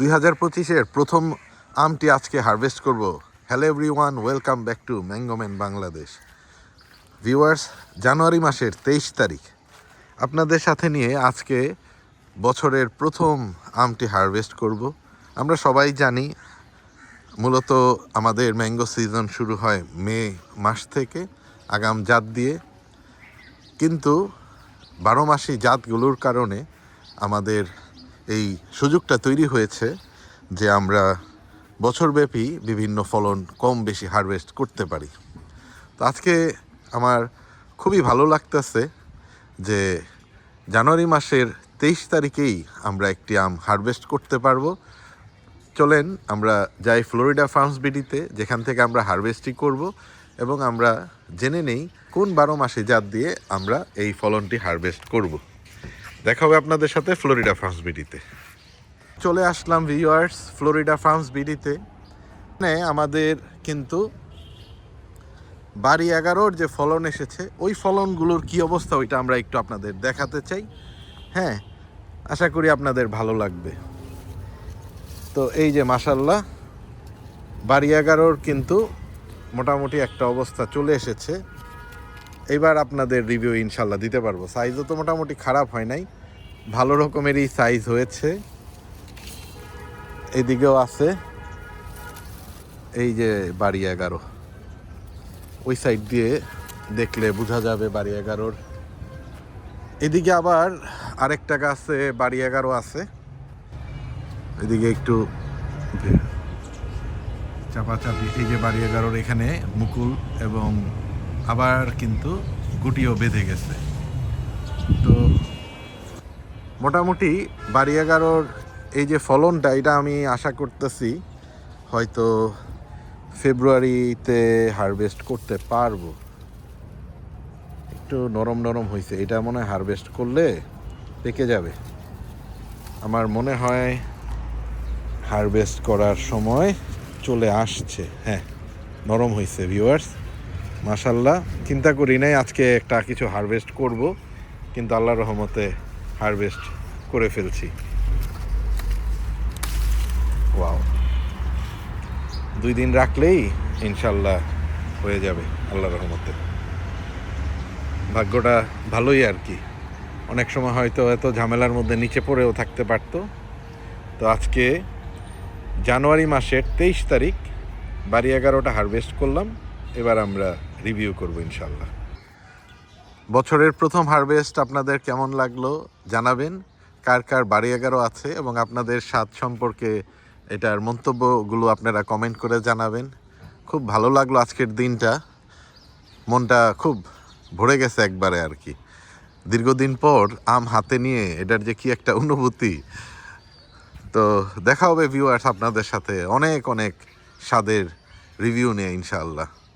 দুই হাজার পঁচিশের প্রথম আমটি আজকে হারভেস্ট করব। Hello every one welcome back to Mangoman Bangladesh viewers জানুয়ারি মাসের তেইশ তারিখ। আপনাদের সাথে নিয়ে আজকে বছরের প্রথম আমটি হারভেস্ট করব। আমরা সবাই জানি, মূলত আমাদের ম্যাঙ্গো সিজন শুরু হয় মে মাস থেকে, আগাম জাত দিয়ে। কিন্তু বারো মাসি জাতগুলোর কারণে আমাদের এই সুযোগটা তৈরি হয়েছে যে আমরা বছরব্যাপী বিভিন্ন ফলন কম বেশি হারভেস্ট করতে পারি। তো আজকে আমার খুবই ভালো লাগতেছে যে জানুয়ারি মাসের তেইশ তারিখেই আমরা একটি আম হারভেস্ট করতে পারব। চলেন আমরা যাই ফ্লোরিডা ফার্মস বিডিতে, যেখান থেকে আমরা হারভেস্টিং করব এবং আমরা জেনে নেই কোন বারো মাসে জাত দিয়ে আমরা এই ফলনটি হারভেস্ট করব। দেখা হবে আপনাদের সাথে ফ্লোরিডা ফার্মস বিডিতে। চলে আসলাম ভিউয়ার্স ফ্লোরিডা ফার্মস বিডিতে। আমাদের কিন্তু বাড়ি এগারোর যে ফলন এসেছে, ওই ফলনগুলোর কি অবস্থা ওইটা আমরা একটু আপনাদের দেখাতে চাই। হ্যাঁ আশা করি আপনাদের ভালো লাগবে। তো এই যে মাসাল্লাহ বাড়ি এগারোর কিন্তু মোটামুটি একটা অবস্থা চলে এসেছে। এবার আপনাদের রিভিউ ইনশাল্লাহ দিতে পারব। সাইজও তো মোটামুটি খারাপ হয় নাই। ভালো রকমেরই সাইজ হয়েছে। এদিকেও আছে। এই যে বাড়ি এগারো। ওই সাইড দিয়ে দেখলে বোঝা যাবে বাড়ি এগারোর। এদিকে আবার আরেকটা গাছে বাড়ি এগারো আছে। এদিকে একটু চাপাচাপি। এই যে বাড়ি এগারোর এখানে মুকুল এবং আবার কিন্তু গুটিও বেঁধে গেছে। তো মোটামুটি বাড়ি এগারোর এই যে ফলনটা, এটা আমি আশা করতেছি হয়তো ফেব্রুয়ারিতে হারভেস্ট করতে পারব। একটু নরম নরম হয়েছে এটা মনে হয় হারভেস্ট করলে পেকে যাবে। আমার মনে হয় হারভেস্ট করার সময় চলে আসছে। হ্যাঁ নরম হয়েছে ভিউয়ার্স মাশাল্লাহ চিন্তা করি নাই, আজকে একটা কিছু হারভেস্ট করব, কিন্তু আল্লাহ রহমতে হারভেস্ট করে ফেলছি। ওয়াও দুই দিন রাখলেই ইনশাল্লাহ হয়ে যাবে আল্লাহ রহমতে। ভাগ্যটা ভালোই আর কি। অনেক সময় হয়তো এত ঝামেলার মধ্যে নিচে পড়েও থাকতে পারতো। তো আজকে জানুয়ারি মাসের তেইশ তারিখ, বাড়ি এগারোটা হারভেস্ট করলাম, এবার আমরা রিভিউ করব ইনশাল্লাহ বছরের প্রথম হারভেস্ট আপনাদের কেমন লাগল জানাবেন। কার কার বাড়ি এগারো আছে এবং আপনাদের স্বাদ সম্পর্কে এটার মন্তব্যগুলো আপনারা কমেন্ট করে জানাবেন। খুব ভালো লাগল আজকের দিনটা। মনটা খুব ভরে গেছে একবারে আর কি। দীর্ঘদিন পর আম হাতে নিয়ে এটার যে কি একটা অনুভূতি। তো দেখা হবে ভিউয়ার্স আপনাদের সাথে অনেক অনেক স্বাদের রিভিউ নিয়ে ইনশাআল্লাহ।